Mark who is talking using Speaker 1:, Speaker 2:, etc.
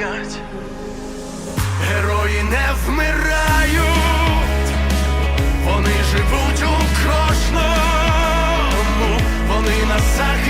Speaker 1: Пам'ять, герої не вмирають, вони живуть у кожному, вони на захищають